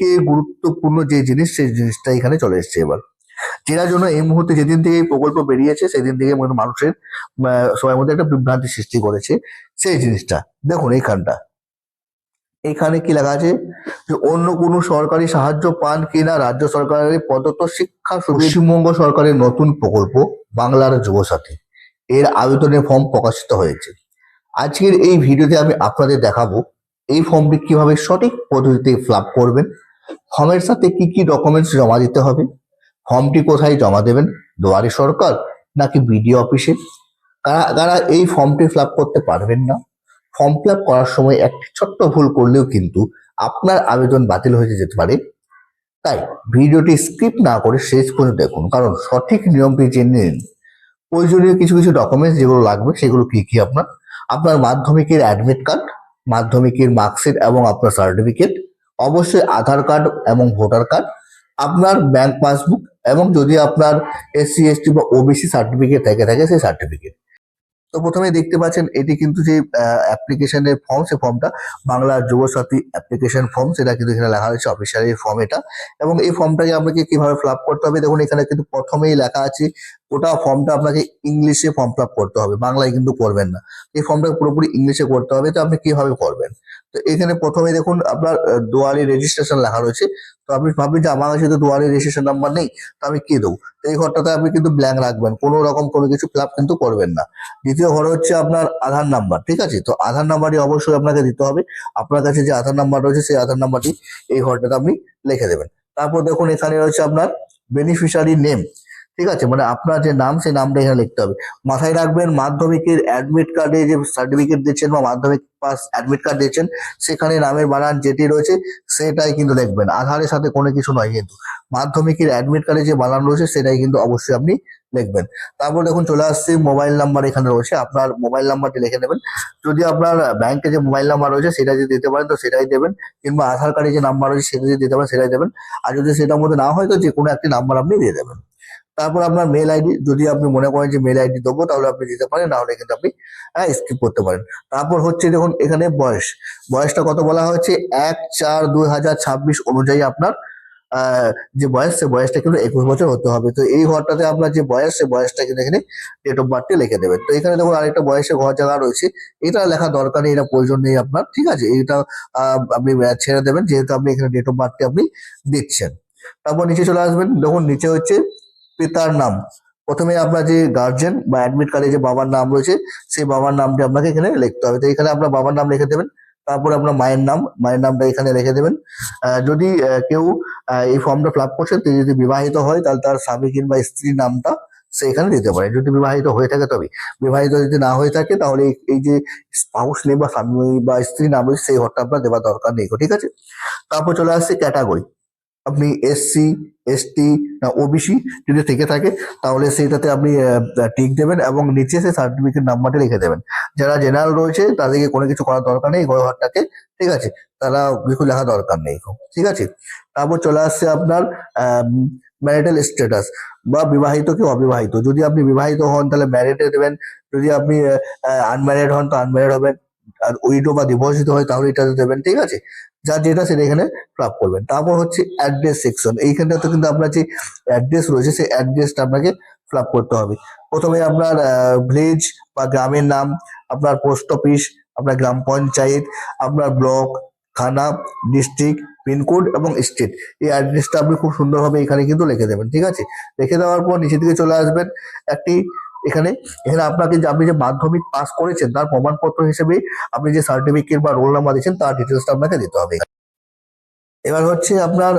থেকে গুরুত্বপূর্ণ যে জিনিস, সেই জিনিসটা এখানে চলে এসেছে এবার। যেটার জন্য এই মুহূর্তে যেদিন থেকে এই প্রকল্প বেরিয়েছে, সেদিন থেকে মানে মানুষের সবার মধ্যে একটা বিভ্রান্তি সৃষ্টি করেছে সেই জিনিসটা। দেখুন এইখানটা। এখানে কি লেখা আছে? যে অন্য কোনো সরকারি সাহায্য পান কিনা রাজ্য সরকারের প্রদত্ত শিক্ষা পশ্চিমবঙ্গ সরকারের নতুন প্রকল্প, বাংলার যুবসাথী। এর আবেদনের ফর্ম প্রকাশিত হয়েছে। আজকের এই ভিডিওতে আমি আপনাদের দেখাবো এই ফর্মটি কীভাবে সঠিক পদ্ধতিতে ফিল করবেন ফর্মের সাথে কি কি ডকুমেন্টস জমা দিতে হবে? ফর্মটি কোথায় জমা দেবেন? দুয়ারে সরকার নাকি বিডিও অফিসে? কারা কারা এই ফর্মটি ফিল করতে পারবেন না? ফর্ম ফিল করার সময় একটি ছোট্ট ভুল করলেও কিন্তু আপনার আবেদন বাতিল হয়ে যেতে পারে। তাই ভিডিওটি স্কিপ না করে শেষ পর্যন্ত দেখুন, কারণ সঠিক নিয়মটি জেনে নিন। প্রয়োজনীয় কিছু কিছু ডকুমেন্টস যেগুলো লাগবে সেগুলো কি কি আপনার? আপনার মাধ্যমিকের অ্যাডমিট কার্ড মাধ্যমিকের মার্কশিট এবং আপনার সার্টিফিকেট অবশ্যই আধার কার্ড এবং ভোটার কার্ড, আপনার ব্যাংক পাসবুক এবং যদি আপনার এসসি এসটি বা ওবিসি সার্টিফিকেট থেকে থাকে সেই সার্টিফিকেট তো প্রথমে দেখতে পাচ্ছেন এটি কিন্তু যে অ্যাপ্লিকেশনের ফর্ম সেই ফর্মটা বাংলা যুবসাথী অ্যাপ্লিকেশন ফর্ম সেটা কিন্তু এখানে লেখা হয়েছে অফিসিয়ালি ফর্ম এটা। এবং এই ফর্মটাকে আপনাকে কীভাবে ফিল করতে হবে? দেখুন এখানে কিন্তু প্রথমেই লেখা আছে ওটা ফর্মটা আপনাকে ইংলিশে ফর্ম ফিল করতে হবে, বাংলায় কিন্তু করবেন না। এই ফর্মটা পুরোপুরি ইংলিশে করতে হবে, তো আপনি কীভাবে করবেন? তো এখানে প্রথমে দেখুন, আপনার দুয়ারে রেজিস্ট্রেশন লেখা রয়েছে। তো আপনি ভাববেন যে আমার কাছে তো দুয়ারে রেজিস্ট্রেশন নাম্বার নেই, তো আমি কি দেবো? এই ঘরটাতে আপনি কিন্তু ব্ল্যাঙ্ক রাখবেন, কোনো রকম কোনো কিছু ফিল কিন্তু করবেন না। দ্বিতীয় ঘর হচ্ছে আপনার আধার নাম্বার ঠিক আছে? তো আধার নাম্বারটি অবশ্যই আপনাকে দিতে হবে। আপনার কাছে যে আধার নাম্বার রয়েছে, সেই আধার নাম্বারটি এই ঘরটাতে আপনি লিখে দেবেন। তারপর দেখুন, এখানে রয়েছে আপনার বেনিফিশিয়ারি নেম ঠিক আছে? মানে আপনার যে নাম, সেই নামটা এখানে লিখতে হবে। মাথায় রাখবেন, মাধ্যমিকের অ্যাডমিট কার্ডে যে সার্টিফিকেট দিচ্ছেন বা মাধ্যমিক পাস অ্যাডমিট কার্ড দিচ্ছেন, সেখানে নামের বানান যেটি রয়েছে, সেটাই কিন্তু লিখবেন আধারের সাথে কোনো কিছু নয় কিন্তু। মাধ্যমিকের অ্যাডমিট কার্ডে যে বানান রয়েছে, সেটাই কিন্তু অবশ্যই আপনি লিখবেন তারপর দেখুন, চলে আসছে মোবাইল নাম্বার এখানে রয়েছে। আপনার মোবাইল নাম্বারটি লিখে নেবেন। যদি আপনার ব্যাংকে যে মোবাইল নাম্বার রয়েছে, সেটা যদি দিতে পারেন, তো সেটাই দেবেন। কিংবা আধার কার্ডে যে নাম্বার রয়েছে, সেটা যদি দিতে পারেন, সেটাই দেবেন। আর যদি সেটার মধ্যে না হয়, তো যে কোনো একটি নাম্বার আপনি দিয়ে দেবেন। তারপর আপনার মেল আইডি যদি আপনি মনে করেন যে মেল আইডি দেবো, তাহলে আপনি দিতে পারেন, না হলে কিন্তু আপনি স্কিপ করতে পারেন। তারপর হচ্ছে দেখুন, এখানে বয়স। বয়সটা কত বলা হয়েছে? এক চার দুই হাজার ছাব্বিশ অনুযায়ী আপনার যে বয়স, সে বয়সটা কিন্তু একুশ বছর হতে হবে। তো এই ঘরটাতে আপনার যে বয়স, সে বয়সটা কিন্তু এখানে ডেট অফ বার্থে লিখে দেবেন। তো এখানে দেখুন, আরেকটা বয়সের ঘর জায়গা রয়েছে। এটা লেখা দরকার নেই, এটা প্রয়োজন নেই আপনার, ঠিক আছে? এটা আপনি ছেড়ে দেবেন, যেহেতু আপনি এখানে ডেট অফ বার্থে আপনি দিচ্ছেন। তারপর নিচে চলে আসবেন। দেখুন, নিচে হচ্ছে পিতার নাম। প্রথমে আপনার যে গার্জেন বা অ্যাডমিট কার্ডে যে বাবার নাম রয়েছে, সেই বাবার নামটি আপনাকে এখানে লিখতে হবে। তো এখানে আপনার বাবার নাম লিখে দেবেন, তারপর আপনার মায়ের নাম, মায়ের নামটা এখানে লিখে দেবেন। যদি কেউ এই ফর্মটা ফিল আপ করছেন, তিনি যদি বিবাহিত হয়, তাহলে তার স্বামী কিংবা স্ত্রীর নামটা সে এখানে দিতে পারে। যদি বিবাহিত হয়ে থাকে, তবে বিবাহিত যদি না হয়ে থাকে, তাহলে এই- যে স্পাউস নেই বা স্বামী বা স্ত্রী নাম সেই ঘরটা আপনার দেওয়ার দরকার নেই। ঠিক আছে? তারপর চলে আসছে ক্যাটাগরি আপনি এসসি এসটি না ওবিসি যদি থেকে থাকে, তাহলে সেইটাতে আপনি টিক দেবেন এবং নিচে সেই সার্টিফিকেট নাম্বারটা লিখে দেবেন। যারা জেনারেল রয়েছে, তাদেরকে কোনো কিছু করার দরকার নেই ঘরটাকে, ঠিক আছে? তারা কিছু লেখা দরকার নেই ঠিক আছে? তারপর চলে আসছে আপনার ম্যারিটাল স্ট্যাটাস বা বিবাহিত কি অবিবাহিত। যদি আপনি বিবাহিত হন, তাহলে ম্যারিডে দেবেন। যদি আপনি আনম্যারিড হন, তো আনম্যারিড হবেন। আর উইডো বা ডিভোর্সিত হয় তাহলে এটাতে দেবেন, ঠিক আছে? যার যেটা সেটা এখানে ফিল করবেন। তারপর হচ্ছে অ্যাড্রেস সেকশন এইখানটাতে কিন্তু আপনার যে অ্যাড্রেস রয়েছে, সেই অ্যাড্রেসটা আপনাকে ফিল করতে হবে। প্রথমে আপনার ভিলেজ বা গ্রামের নাম, আপনার পোস্ট অফিস আপনার গ্রাম পঞ্চায়েত, আপনার ব্লক থানা ডিস্ট্রিক্ট পিনকোড এবং স্টেট এই অ্যাড্রেসটা আপনি খুব সুন্দরভাবে এখানে কিন্তু লিখে দেবেন, ঠিক আছে? লিখে দেওয়ার পর নিচে দিকে চলে আসবেন। একটি এখানে এখানে আপনাকে যে আপনি যে মাধ্যমিক পাস করেছেন, তার প্রমাণপত্র হিসেবে আপনি যে সার্টিফিকেট বা রোল নাম্বার দিচ্ছেন তার ডিটেলসটা আপনাকে দিতে হবে। এবার হচ্ছে আপনার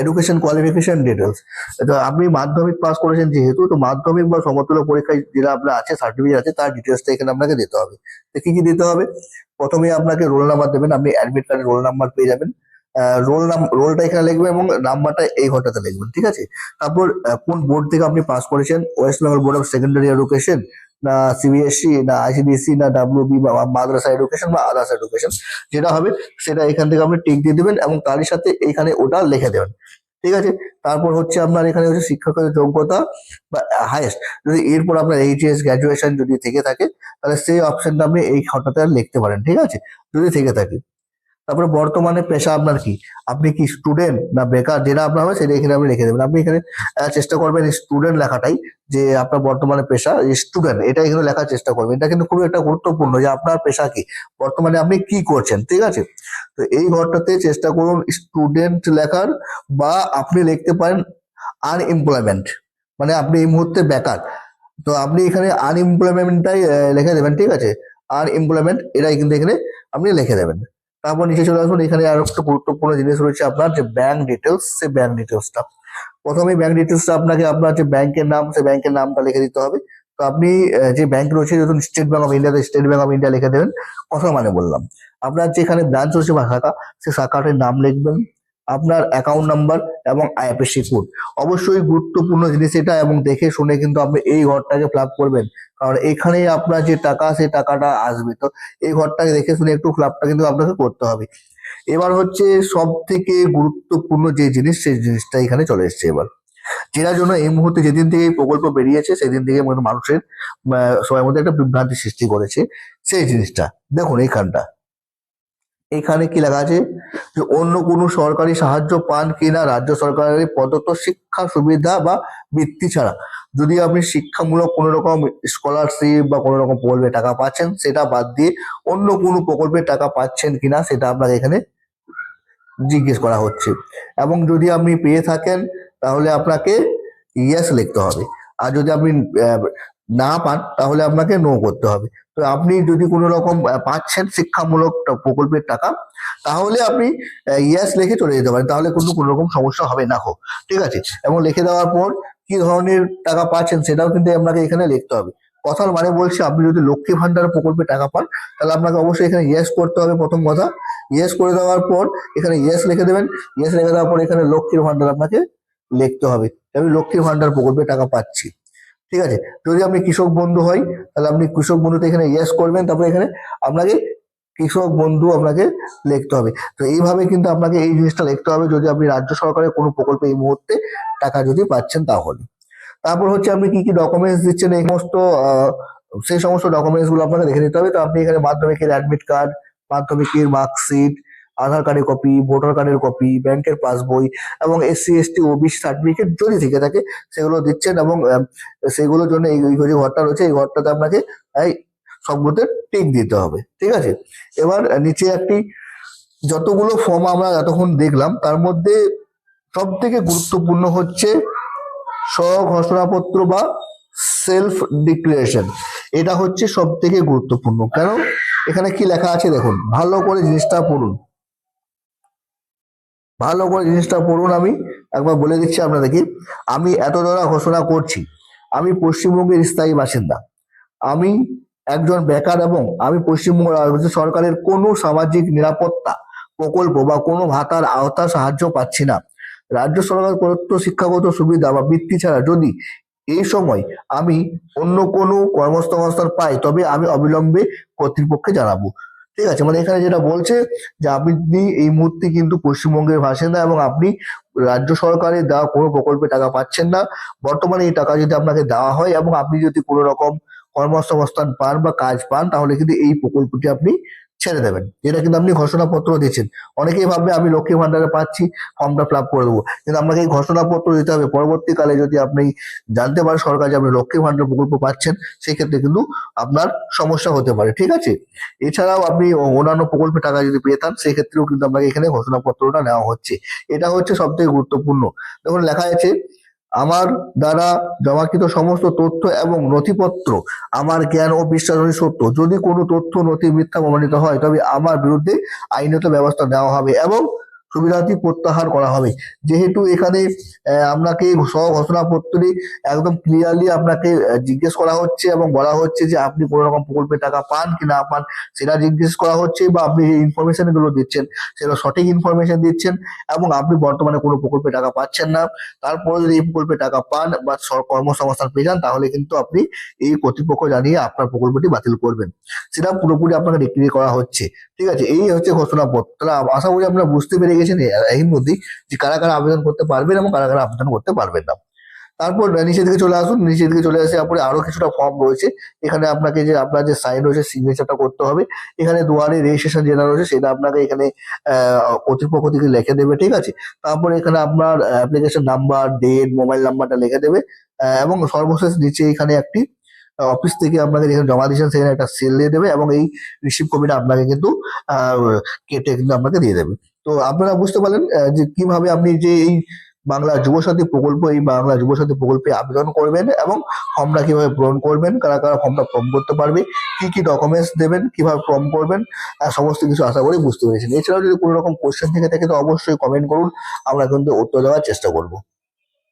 এডুকেশন কোয়ালিফিকেশন ডিটেলস তো আপনি মাধ্যমিক পাস করেছেন যেহেতু, তো মাধ্যমিক বা সমতুল্য পরীক্ষায় যেটা আপনার আছে সার্টিফিকেট আছে, তার ডিটেলসটা এখানে আপনাকে দিতে হবে। তো কি কি দিতে হবে? প্রথমে আপনাকে রোল নাম্বার দেবেন, আপনি অ্যাডমিট কার্ডে রোল নাম্বার পেয়ে যাবেন। রোল নাম রোলটা এখানে লিখবেন এবং নাম্বারটা এই ঘরটাতে লিখবেন ঠিক আছে? তারপর কোন বোর্ড থেকে আপনি পাস করেছেন? West Bengal board of secondary education না সিবিএসসি না আইসিডিএসসি না ডাব্লিউবি বা মাদ্রাসা এডুকেশন বা আদার্স এডুকেশন যেটা হবে, সেটা এখান থেকে আপনি টিক দিয়ে দিবেন এবং তারই সাথে এখানে ওটা লিখে দেবেন, ঠিক আছে? তারপর হচ্ছে আপনার এখানে হচ্ছে শিক্ষকের যোগ্যতা বা হায়েস্ট যদি এরপর আপনার এইচএস গ্র্যাজুয়েশন যদি থেকে থাকে, তাহলে সেই অপশনটা আপনি এই খাতাতে লিখতে পারেন, ঠিক আছে? যদি থেকে থাকে। তারপরে বর্তমানে পেশা আপনার কি? আপনি কি স্টুডেন্ট না বেকার? যেটা আপনার হবে সেটা এখানে আপনি লিখে দেবেন। আপনি এখানে চেষ্টা করবেন স্টুডেন্ট লেখাটাই, যে আপনার বর্তমানে পেশা স্টুডেন্ট এটা এখানে লেখার চেষ্টা করবেন। এটা কিন্তু খুবই একটা গুরুত্বপূর্ণ যে আপনার পেশা কি? বর্তমানে আপনি কি করছেন? ঠিক আছে? তো এই ঘরটাতে চেষ্টা করুন স্টুডেন্ট লেখার বা আপনি লিখতে পারেন আনএমপ্লয়মেন্ট মানে আপনি এই মুহূর্তে বেকার। তো আপনি এখানে আনএমপ্লয়মেন্টটাই লিখে দেবেন, ঠিক আছে? আনএমপ্লয়মেন্ট এটাই কিন্তু এখানে আপনি লিখে দেবেন। তারপর নিচে চলে আসুন, এখানে আর একটা গুরুত্বপূর্ণ জিনিস রয়েছে আপনার, যে ব্যাংক ডিটেলস সে ব্যাংক ডিটেলসটা প্রথমে ব্যাংক ডিটেলসটা আপনাকে আপনার যে ব্যাংকের নাম সে ব্যাংকের নামটা লিখে দিতে হবে। তো আপনি যে ব্যাংক রয়েছে যখন স্টেট ব্যাংক অফ ইন্ডিয়াতে স্টেট ব্যাংক অফ ইন্ডিয়া লিখে দেবেন। কথা মানে বললাম। আপনার যেখানে ব্রাঞ্চ রয়েছে বা শাখা সে শাখাটির নাম লিখবেন। আপনার অ্যাকাউন্ট নাম্বার এবং আইএফএসসি কোড অবশ্যই গুরুত্বপূর্ণ জিনিস এটা এবং দেখে শুনে কিন্তু আপনি এই ঘরটাকে ফ্লাপ করবেন। কারণ এখানে আপনার যে টাকা, সেই টাকাটা আসবে। তো এই ঘরটাকে দেখে শুনে একটু ফ্লাপটা কিন্তু আপনাকে করতে হবে। এবার হচ্ছে সব থেকে গুরুত্বপূর্ণ যে জিনিস, সেই জিনিসটা এখানে চলে এসেছে এবার। যেটার জন্য এই মুহূর্তে যেদিন থেকে এই প্রকল্প বেরিয়েছে, সেদিন থেকে মানে মানুষের সবার মধ্যে একটা বিভ্রান্তি সৃষ্টি করেছে। সেই জিনিসটা। দেখুন এইখানটা। এখানে কি লেখা আছে? যে অন্য কোনো সরকারি সাহায্য পান কিনা রাজ্য সরকারের প্রদত্ত শিক্ষা সুবিধা বা বৃত্তি ছাড়া। যদি আপনি শিক্ষামূলক কোনো রকম স্কলারশিপ বা কোনো রকম প্রকল্পে টাকা পাচ্ছেন, সেটা বাদ দিয়ে অন্য কোনো প্রকল্পে টাকা পাচ্ছেন কিনা, সেটা আপনাকে এখানে জিজ্ঞেস করা হচ্ছে। এবং যদি আপনি পেয়ে থাকেন, তাহলে আপনাকে ইয়েস লিখতে হবে। আর যদি আপনি না পান, তাহলে আপনাকে নো করতে হবে। তো আপনি যদি কোনো রকম পাচ্ছেন শিক্ষামূলক প্রকল্পের টাকা, তাহলে আপনি ইয়েস লিখে চলে যেতে পারেন, তাহলে কোনো কোনো রকম সমস্যা হবে না হোক। ঠিক আছে? এবং লিখে দেওয়ার পর কি ধরনের টাকা পাচ্ছেন সেটাও কিন্তু আপনাকে এখানে লিখতে হবে। কথার মানে বলছি, আপনি যদি লক্ষ্মী ভান্ডার প্রকল্পে টাকা পান, তাহলে আপনাকে অবশ্যই এখানে ইয়েস করতে হবে প্রথম কথা। ইয়েস করে দেওয়ার পর এখানে ইয়েস লিখে দেবেন। ইয়েস লিখে দেওয়ার পর এখানে লক্ষ্মীর ভান্ডার আপনাকে লিখতে হবে। আমি লক্ষ্মীর ভান্ডার প্রকল্পে টাকা পাচ্ছি। ঠিক আছে? যদি আপনি কৃষক বন্ধু হয়, তাহলে আপনি কৃষক বন্ধুতে এখানে ইয়েস করবেন, তারপরে এখানে আপনাকে কৃষক বন্ধু আপনাকে লিখতে হবে। তো এইভাবে কিন্তু আপনাকে এই জিনিসটা লিখতে হবে, যদি আপনি রাজ্য সরকারের কোনো প্রকল্পে এই মুহূর্তে টাকা যদি পাচ্ছেন তাহলে। তারপর হচ্ছে আপনি কি কি ডকুমেন্টস দিচ্ছেন, এই সমস্ত সেই সমস্ত ডকুমেন্টসগুলো আপনাকে দেখে নিতে হবে। তো আপনি এখানে মাধ্যমিকের অ্যাডমিট কার্ড মাধ্যমিকের মার্কশিট আধার কার্ডের কপি ভোটার কার্ডের কপি ব্যাংকের পাসবই এবং এসসি এসটি ওবিসি সার্টিফিকেট যদি থেকে থাকে, সেগুলো দিচ্ছেন এবং সেগুলোর জন্য এই যে ঘরটা রয়েছে, এই ঘরটাতে আপনাকে, এই সবগুলোতে টিক দিতে হবে, ঠিক আছে? এবার নিচে একটি যতগুলো ফর্ম আমরা এতক্ষণ দেখলাম, তার মধ্যে সব থেকে গুরুত্বপূর্ণ হচ্ছে স্বঘোষণাপত্র বা সেলফ ডিক্লারেশন এটা হচ্ছে সব থেকে গুরুত্বপূর্ণ। কারণ এখানে কি লেখা আছে দেখুন, ভালো করে জিনিসটা পড়ুন। ভালো করে জিনিসটা পড়ুন আমি। একবার বলে দিচ্ছি আপনাদেরকে, আমি এত দ্বারা ঘোষণা করছি, আমি পশ্চিমবঙ্গের স্থায়ী বাসিন্দা। আমি একজন বেকার এবং আমি পশ্চিমবঙ্গ সরকারের কোনো সামাজিক নিরাপত্তা প্রকল্প বা কোনো ভাতার আওতা সাহায্য পাচ্ছি না। রাজ্য সরকার প্রদত্ত শিক্ষাগত সুবিধা বা বৃত্তি ছাড়া যদি এই সময় আমি অন্য কোনো কর্মসংস্থান পাই, তবে আমি অবিলম্বে কর্তৃপক্ষে জানাব। ঠিক আছে? মানে এখানে যেটা বলছে যে আপনি এই মুহূর্তে কিন্তু পশ্চিমবঙ্গের বাসিন্দা এবং আপনি রাজ্য সরকারের দেওয়া কোনো প্রকল্পে টাকা পাচ্ছেন না। বর্তমানে এই টাকা যদি আপনাকে দেওয়া হয় এবং আপনি যদি কোনো রকম কর্মসংস্থান পান বা কাজ পান, তাহলে কিন্তু এই প্রকল্পটি আপনি ছেড়ে দেবেন। যেটা কিন্তু আপনি ঘোষণাপত্র দিচ্ছেন অনেকেই ভাববে, আমি লক্ষ্মী ভান্ডারে পাচ্ছি, ফর্মটা ফিল করে দেবো। কিন্তু আপনাকে এই ঘোষণাপত্র দিতে হবে। পরবর্তীকালে যদি আপনি জানতে পারেন সরকার যে আপনি লক্ষ্মী ভান্ডার প্রকল্প পাচ্ছেন সেই ক্ষেত্রে কিন্তু আপনার সমস্যা হতে পারে। ঠিক আছে? এছাড়াও আপনি অন্যান্য প্রকল্পে টাকা যদি পেয়ে থান সেই ক্ষেত্রেও কিন্তু আপনাকে এখানে ঘোষণাপত্রটা নেওয়া হচ্ছে। এটা হচ্ছে সব থেকে গুরুত্বপূর্ণ। দেখুন, লেখা আছে আমার দ্বারা জমাকৃত সমস্ত তথ্য এবং নথিপত্র, আমার জ্ঞান ও বিশ্বাসী সত্য। যদি কোনো তথ্য, নথি, মিথ্যা প্রমাণিত হয়, তবে আমার বিরুদ্ধে আইনত ব্যবস্থা নেওয়া হবে এবং সুবিধাটি প্রত্যাহার করা হবে। যেহেতু এখানে আপনাকে আপনাকে স্বঘোষণাপত্রে একদম ক্লিয়ারলি আপনাকে জিজ্ঞেস করা হচ্ছে এবং বলা হচ্ছে যে আপনি কোনো রকম প্রকল্পে টাকা পান কি না পান, সেটা জিজ্ঞেস করা হচ্ছে বা আপনি যে ইনফরমেশনগুলো দিচ্ছেন সেটা সঠিক ইনফরমেশন দিচ্ছেন এবং আপনি বর্তমানে কোনো প্রকল্পে টাকা পাচ্ছেন না। তারপরে যদি এই প্রকল্পে টাকা পান বা কর্মসংস্থান পেয়ে যান, তাহলে কিন্তু আপনি এই কর্তৃপক্ষ জানিয়ে আপনার প্রকল্পটি বাতিল করবেন। সেটা পুরোপুরি আপনাকে ডিক্লেয়ার করা হচ্ছে। ঠিক আছে, এই হচ্ছে ঘোষণাপত্র। আশা করি আপনারা বুঝতে পেরে গেছেন এ- এর মধ্যেই যে কারা কারা আবেদন করতে পারবেন এবং কারা কারা আবেদন করতে পারবেন না। তারপর নিচের দিকে চলে আসুন, নিচের দিকে চলে আসে তারপরে আরও কিছুটা ফর্ম রয়েছে। এখানে আপনাকে যে, আপনার যে সাইন রয়েছে সিগনেচারটা করতে হবে। এখানে দুয়ারে রেজিস্ট্রেশন যেটা রয়েছে, সেটা আপনাকে এখানে কর্তৃপক্ষ থেকে লিখে দেবে, ঠিক আছে? তারপরে এখানে আপনার অ্যাপ্লিকেশন নাম্বার ডেট মোবাইল নাম্বারটা লিখে দেবে এবং সর্বশেষ নিচে এখানে একটি অফিস থেকে আপনাকে যেখানে জমা দিয়েছেন, সেখানে একটা সেল দিয়ে দেবে এবং এই রিসিভ কপিটা আপনাকে কিন্তু কেটে কিন্তু আপনাকে দিয়ে দেবে। তো আপনারা বুঝতে পারলেন যে কীভাবে আপনি যে এই বাংলা যুবসাথী প্রকল্প, এই বাংলা যুবসাথী প্রকল্পে আবেদন করবেন এবং ফর্মটা কীভাবে পূরণ করবেন, কারা কারা ফর্মটা ফর্ম করতে পারবে, কি কি ডকুমেন্টস দেবেন, কীভাবে ফর্ম করবেন সমস্ত কিছু আশা করি বুঝতে পেরেছেন। এছাড়াও যদি কোনো রকম কোশ্চেন থেকে থাকে, তো অবশ্যই কমেন্ট করুন, আমরা কিন্তু উত্তর দেওয়ার চেষ্টা করব।